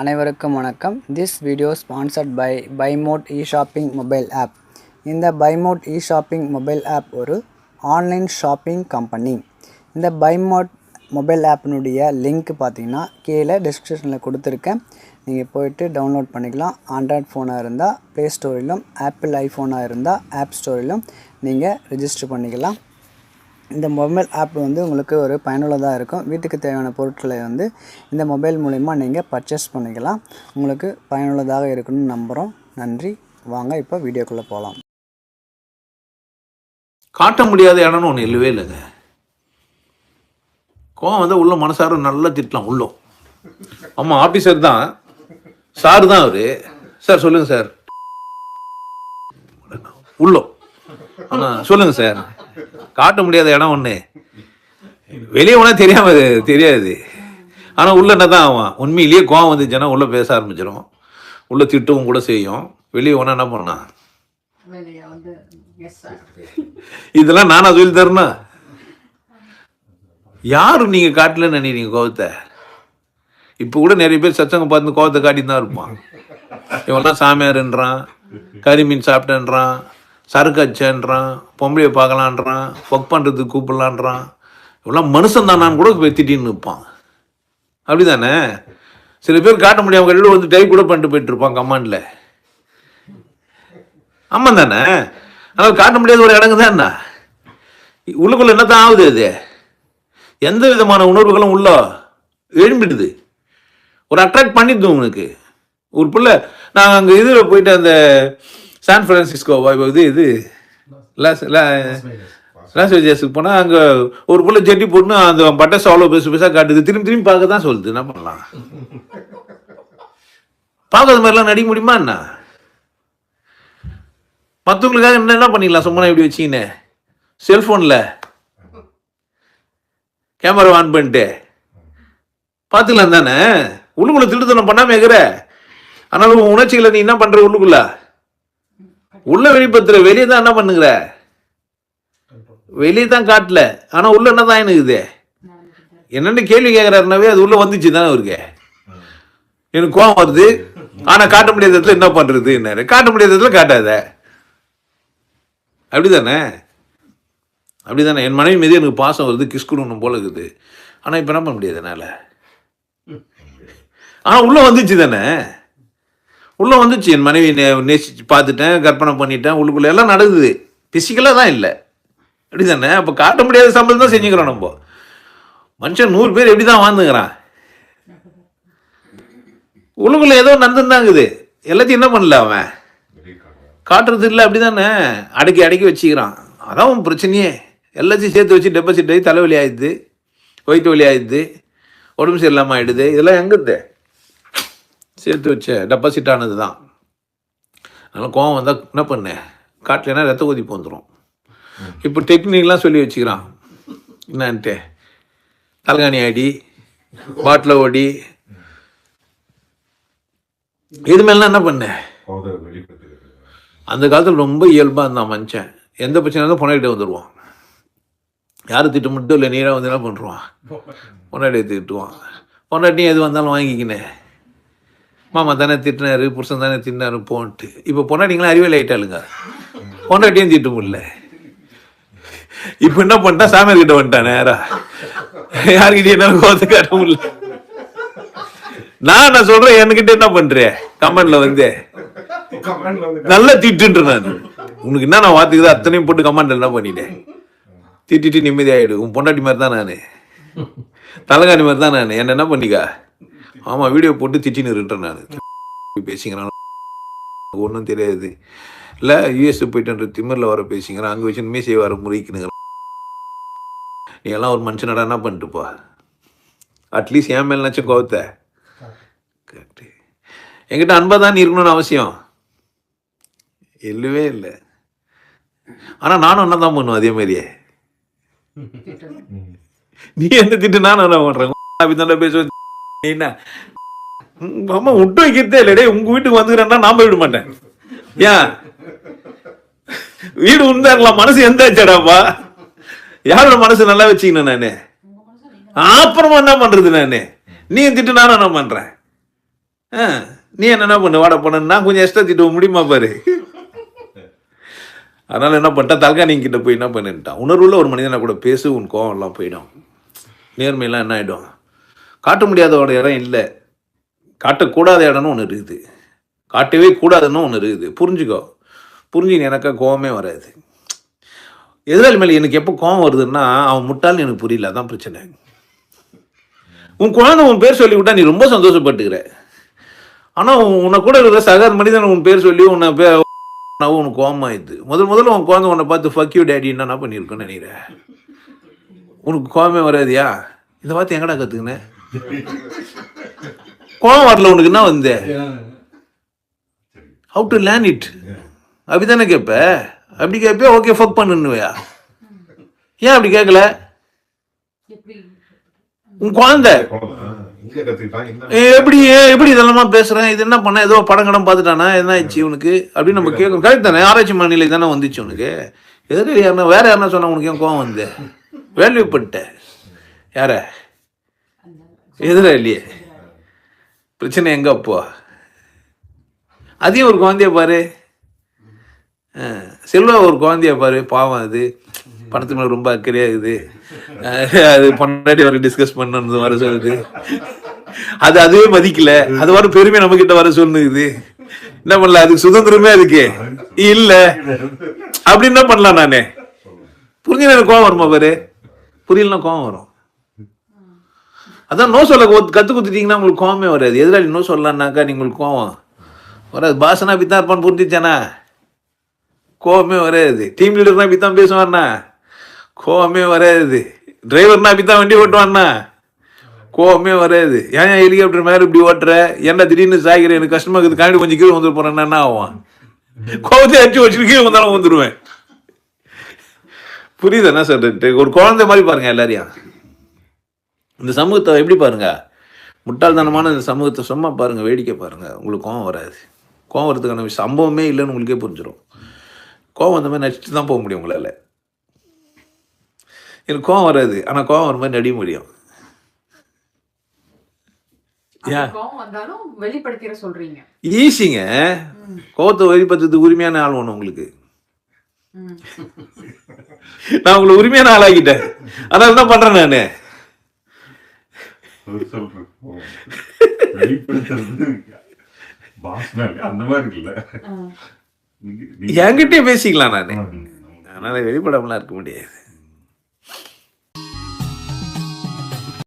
அனைவருக்கும் வணக்கம். This video sponsored by பைமோட் e shopping mobile app இந்த பைமோட் இ ஷாப்பிங் மொபைல் ஆப் ஒரு ஆன்லைன் ஷாப்பிங் கம்பெனி இந்த பைமோட் மொபைல் ஆப்பினுடைய லிங்க் பார்த்தீங்கன்னா கீழே டிஸ்கிரிப்ஷனில் கொடுத்துருக்கேன். நீங்கள் போயிட்டு டவுன்லோட் பண்ணிக்கலாம். ஆண்ட்ராய்ட் ஃபோனாக இருந்தால் ப்ளே ஸ்டோரிலும் ஆப்பிள் ஐஃபோனாக இருந்தால் ஆப் ஸ்டோரிலும் நீங்கள் ரிஜிஸ்டர் பண்ணிக்கலாம். இந்த மொபைல் ஆப் வந்து உங்களுக்கு ஒரு பயனுள்ளதாக இருக்கும். வீட்டுக்கு தேவையான பொருட்களை வந்து இந்த மொபைல் மூலிமா நீங்கள் பர்ச்சேஸ் பண்ணிக்கலாம். உங்களுக்கு பயனுள்ளதாக இருக்குன்னு நம்புகிறோம் நன்றி. வாங்க இப்போ வீடியோக்குள்ளே போகலாம் காட்ட முடியாத இடம்னு ஒன்று இல்லவே இல்லைங்க. கோவம் வந்து உள்ள மனசார நல்லா திட்டலாம் உள்ளோ ஆமாம் ஆஃபீஸர் தான். சார் தான் அவர். சார் சொல்லுங்கள் சார். உள்ளோ ஆ சொல்லுங்கள் சார். காட்ட முடியாத இடம் ஒன்று வெளியே போனால் தெரியாம தெரியாது. ஆனால் உள்ள என்ன தான் ஆவான்? உண்மையிலேயே கோவம் வந்துச்சுன்னா உள்ள பேச ஆரம்பிச்சிடும் உள்ள திட்டவும் கூட செய்யும். வெளியே போனால் என்ன பண்ணலாம்? இதெல்லாம் நானா சொல்லி தரணும் யாரும் நீங்க காட்டலன்னு நினைக்கிறீங்க கோவத்தை? இப்போ கூட நிறைய பேர் சச்சங்க பார்த்து கோவத்தை காட்டிட்டு தான் இருப்பான். இவன்லாம் சாமியாருன்றான் கறி மீன் சாப்பிட்டேன்றான் சரக்கு அச்சேன்றான் பொம்பளையை பார்க்கலான்றான் ஒர்க் பண்ணுறதுக்கு கூப்பிடலான்றான். இவெல்லாம் மனுஷன் தானான்னு கூட போய் திட்டின்னு நிற்பான். அப்படிதானே? சில பேர் காட்ட முடியாமல் கட்டிட்டு வந்து டைப் கூட பண்ணிட்டு போயிட்டு இருப்பான் கமாண்டில் ஆமாம் தானே? ஆனால் காட்ட முடியாத ஒரு இடங்கு தான் என்ன? உள்ளுக்குள்ள என்ன தான் ஆகுது அது? எந்த விதமான உணர்வுகளும் உள்ள எழும்பிடுது. ஒரு அட்ராக்ட் பண்ணிடுது உனக்கு. ஒரு பிள்ளை நான் அங்கே இதில் போயிட்டு அந்த சான் ஃப்ரான்சிஸ்கோ இது இது. லாஸ் லாஸ் வேஜஸுக்கு போனால் அங்கே ஒரு பிள்ளை ஜெட்டி போட்டுன்னு அந்த பட்டாசு அவ்வளோ பெருசு பெருசாக காட்டுது. திரும்பி திரும்பி பார்க்க தான் சொல்லுது. என்ன பண்ணலாம்? பார்க்காத மாதிரிலாம் நடிக்க முடியுமா என்ன? மற்றவங்களுக்காக என்ன என்ன பண்ணிக்கலாம் சும்மா இப்படி வச்சிங்கன்னு செல்ஃபோனில் கேமரா ஆன் பண்ணிட்டு. பார்த்துக்கலாம் தானே? உள்ளுக்குள்ள திருத்தனம் பண்ணாம இருக்கிற ஆனாலும் உணர்ச்சிகளை நீ என்ன பண்ற உள்ளுக்குள்ள? உள்ள வெளிப்பத்துல வெளியே தான் என்ன பண்ணுங்கிற வெளியே தான் காட்டல. ஆனா உள்ள என்ன தான் இருக்குது என்னென்ன கேள்வி கேட்குறாருனாவே அது உள்ள வந்துச்சு தானே அவருக்கு? எனக்கு கோவம் வருது. ஆனா காட்ட முடியாத இடத்துல என்ன பண்றது என்ன காட்ட முடியாத இடத்துல காட்டாத. அப்படிதானே? அப்படிதானே? என் மனைவி மீது எனக்கு பாசம் வருது கிஸ் கொடுக்கணும் போல இருக்குது. ஆனால் இப்போ என்ன பண்ண முடியாது என்னால் ஆனால் உள்ளே வந்துச்சு தானே உள்ளே வந்துச்சு என் மனைவி நே- நேசிச்சு பார்த்துட்டேன் கற்பனை பண்ணிட்டேன் உள்ளுக்குள்ளே எல்லாம் நடக்குது. ஃபிசிக்கலாக தான் இல்லை. அப்படி தானே அப்போ காட்ட முடியாத சம்பளம் தான் செஞ்சுக்கிறோம் நம்ம. மனுஷன் நூறு பேர் எப்படி தான் வாழ்ந்துங்கிறான் உள்ளுக்குள்ளே ஏதோ நந்தந்தாங்குது எல்லாத்தையும் என்ன பண்ணல அவன்? காட்டுறது இல்லை அப்படி தானே அடக்கி அடக்கி வச்சுக்கிறான். அதான் உன் பிரச்சனையே. எல்லாத்தையும் சேர்த்து வச்சு டெபாசிட் ஆகி தலைவலி ஆயிடுது. வயிற்று வலி ஆயிடுது. உடம்பு சரியில்லாமல் ஆயிடுது. இதெல்லாம் எங்கிருது சேர்த்து வச்ச டெபாசிட் ஆனது தான். அதனால் கோவம் வந்தால் என்ன பண்ணேன் காட்டலைன்னா ரத்த கொதிப்பு வந்துடும் இப்போ டெக்னிக்லாம் சொல்லி வச்சுக்கிறான். என்னான்ட்டு? தலகாணி ஆடி பாட்டில் ஓடி. இது மேலாம் என்ன பண்ணேன் அந்த காலத்தில் ரொம்ப இயல்பாக இருந்தான் மனுஷன். எந்த பிரச்சனை இருந்தாலும் பொண்டாட்டிட்ட வந்துடுவான் யார் மட்டும் இல்லை நீராக வந்து என்ன பண்ணுறான் பொண்டாட்டியை திட்டுவான். பொண்டாட்டியும் எது வந்தாலும் வாங்கிக்கினேன். மாமா தானே திட்டினாரு புருஷன் தானே திட்டினாரு போன்ட்டு. இப்போ பொண்டாட்டிங்களாம் அறிவியல் ஆகிட்டாளுங்க பொண்டாட்டியும் திட்ட முடியல. இப்போ என்ன பண்ணிட்டா? சாமியார் கிட்ட வந்துட்டான் நேரா. யாருக்கிட்டே என்ன கோவத்தை காட்ட முடியல. நான் நான் சொல்றேன்? என்கிட்ட என்ன பண்றேன் கமெண்ட்ல வந்து. நல்லா திட்டுன்ற நான். உனக்கு என்ன நான் வாத்துக்குது அத்தனையும் போட்டு கமெண்ட் என்ன பண்ணிட்டேன்? திட்டிட்டு நிம்மதியாயிடு. உன் பொண்டாட்டி மாதிரி தான் நான். தலைகாணி மாதிரி தான் நான். என்ன என்ன பண்ணிக்கா? ஆமா வீடியோ போட்டு திட்டின்னு இருன்றேன் நான். பேசிங்கிறான்? ஒன்றும் தெரியாது. இல்லை யூஎஸ் போயிட்டு திமிரில் வர பேசிங்கிறான். அங்கே வச்சு மீசை வர முறிக்கணுங்க நீ எல்லாம் ஒரு மனுஷனடா என்ன பண்ணிட்டுப்பா அட்லீஸ்ட் என் மேலாச்சும் கோவத்தை. கரெக்டு என்கிட்ட அன்பா தான் நீ இருக்கணும்னு அவசியம். இல்லவே இல்லை. ஆனா நானும் என்ன தான் பண்ணுவேன் அதே மாதிரியே? நீ எந்த திட்டு நானும் என்ன பண்றேன் அப்படி பேசுவேன் நீ என்ன? அம்மா விட்டு வைக்கிறதே இல்லடே. உங்க வீட்டுக்கு வந்துக்கிறேன்னா நான் போய் விட மாட்டேன். ஏன்? வீடு உண்டாரலாம் மனசு எந்த ஆச்சாடாப்பா யாரோட மனசு நல்லா வச்சுக்கணும் நானு? அப்புறமா என்ன பண்றது நானு? நீ திட்டு நானும் என்ன பண்றேன்? ஆ, நீ என்ன பண்ணு? வாட பண்ண நான் கொஞ்சம் எக்ஸ்ட்ரா திட்டு முடியுமா பாரு? அதனால என்ன பண்ணிட்டேன்? நீங்க கிட்ட போய் என்ன பண்ணிட்டான்? உணர்வுள்ள ஒரு மனிதனை கூட பேசு உன் கோவம் எல்லாம் போயிடும். நேர்மையெல்லாம் என்ன ஆகிடும் காட்ட முடியாதோட இடம் இல்லை. காட்டக்கூடாத இடம்னு ஒன்று இருக்குது. காட்டவே கூடாதுன்னு ஒன்று இருக்குது. புரிஞ்சுக்கோ. புரிஞ்சு எனக்கு கோவமே வராது. எதிராளி மேலே எனக்கு எப்போ கோவம் வருதுன்னா அவன் முட்டாள்னு எனக்கு புரியல. அதான் பிரச்சனை. உன் குழந்தை உன் பேர் சொல்லி விட்டா நீ ரொம்ப சந்தோஷப்பட்டுக்கிற. ஆனால் உன்னை கூட இருக்கிற சக மனிதன் உன் பேர் சொல்லி உன்னை பே நான் உனக்கு கோவமாயிடுது முதல் முதல்ல உன் குழந்தை உன்னை பார்த்து ஃபக் யூ டேடி என்ன பண்ணியிருக்கோன்னு நினைக்கிறேன் உனக்கு கோவமே வராதியா? இதை பார்த்து எங்கடா கற்றுக்கினேன் கோவம் வரல உனக்கு என்ன வந்தே? ஹவு டு லேர்ன் இட் அப்படிதானே கேட்ப அப்படி கேட்பே ஓகே ஃபக் பண்ணுன்னுவையா? ஏன் அப்படி கேட்கல உன் குழந்தை. எப்படி எப்படி இதெல்லாம் பேசுறேன்? இது என்ன பண்ண? ஏதோ படம் கடம் பார்த்துட்டானா? என்ன ஆயிடுச்சு உனக்கு அப்படின்னு நம்ம கேட்கணும் கரெக்ட் தானே? ஆராய்ச்சி மனநிலை தானே வந்துச்சு உனக்கு. எதிரி யாருன்னா வேற யாருன்னா சொன்னா உனக்கு ஏன் கோவம் வந்து? வேல்யூ பண்ணிட்ட. யார? எதிரா இல்லையே பிரச்சனை எங்க அப்போ? அதையும் ஒரு குழந்தைய பாரு. செல்வா ஒரு குழந்தைய பாரு. பாவம் அது. பணத்து மேல ரொம்ப அக்கறையாக இருக்குது. அது பொண்டாட்டி வர டிஸ்கஸ் பண்ணது வர சொல்லுது. அது அதுவே மதிக்கல. அது வர பெருமை நம்ம கிட்ட வர சொல்லுது. என்ன பண்ணல அதுக்கு சுதந்திரமே அதுக்கு. இல்ல. அப்படின்னு என்ன பண்ணலாம் நானே? புரிஞ்சு கோவம் வருமா பாரு? புரியலன்னா கோவம் வரும். அதான் நோ சொல்ல ஒத்து- கத்து குத்துட்டீங்கன்னா உங்களுக்கு கோவமே வராது. எதிராளி நோ சொல்லலான்னாக்கா உங்களுக்கு கோவம் வராது. பாசனா பித்தான் இருப்பான்னு புரிஞ்சிச்சானா கோவமே வராது. டீம் லீடர்னா பித்தான் பேசுவான்னா கோவமே வராது. டிரைவர்னா பித்தான் வண்டி ஓட்டுவான்னா கோவமே வராது. ஏன் ஏன் ஹெலிகாப்டர் மேலே இப்படி ஓட்டுற? என்ன திடீர்னு சாய்கிற எனக்கு கஷ்டமாக இருக்குது காண்டி கொஞ்சம் கீழே வந்துட்டு போறேன்னா என்ன ஆகும்? கோவத்தை அடிச்சு வச்சுட்டு கீழே வந்தாலும் வந்துடுவேன் புரியுது என்ன சார் ஒரு குழந்தை மாதிரி பாருங்க எல்லாரையும். இந்த சமூகத்தை எப்படி பாருங்க? முட்டாள்தனமான இந்த சமூகத்தை சும்மா பாருங்க வேடிக்கை பாருங்க. உங்களுக்கு கோவம் வராது. கோவம் வரதுக்கான சம்பவமே இல்லைன்னு உங்களுக்கே புரிஞ்சிடும் கோவம் அந்த மாதிரி நடிச்சுட்டு தான் போக முடியும் உங்களால். எனக்கு கோவம் வராது. ஆனால் கோவம் வர மாதிரி நடிக்க முடியும். வெளிப்படுத்திட சொல்றீங்க. ஈஸிங்க. கோவத்தை வெளிப்படுத்துறதுக்கு உரிமையான ஆள் ஒன்று உங்களுக்கு. நான் உங்களை உரிமையான ஆளாக்கிட்டேன். அதனால தான் பண்றேன் நான். வெளிப்படுத்துறது அந்த மாதிரி இல்ல ஆ. நீங்க- நீங்க- என்கிட்டயே பேசிக்கலாம் நான். அதனால வெளிப்படாமலாம் இருக்க முடியாது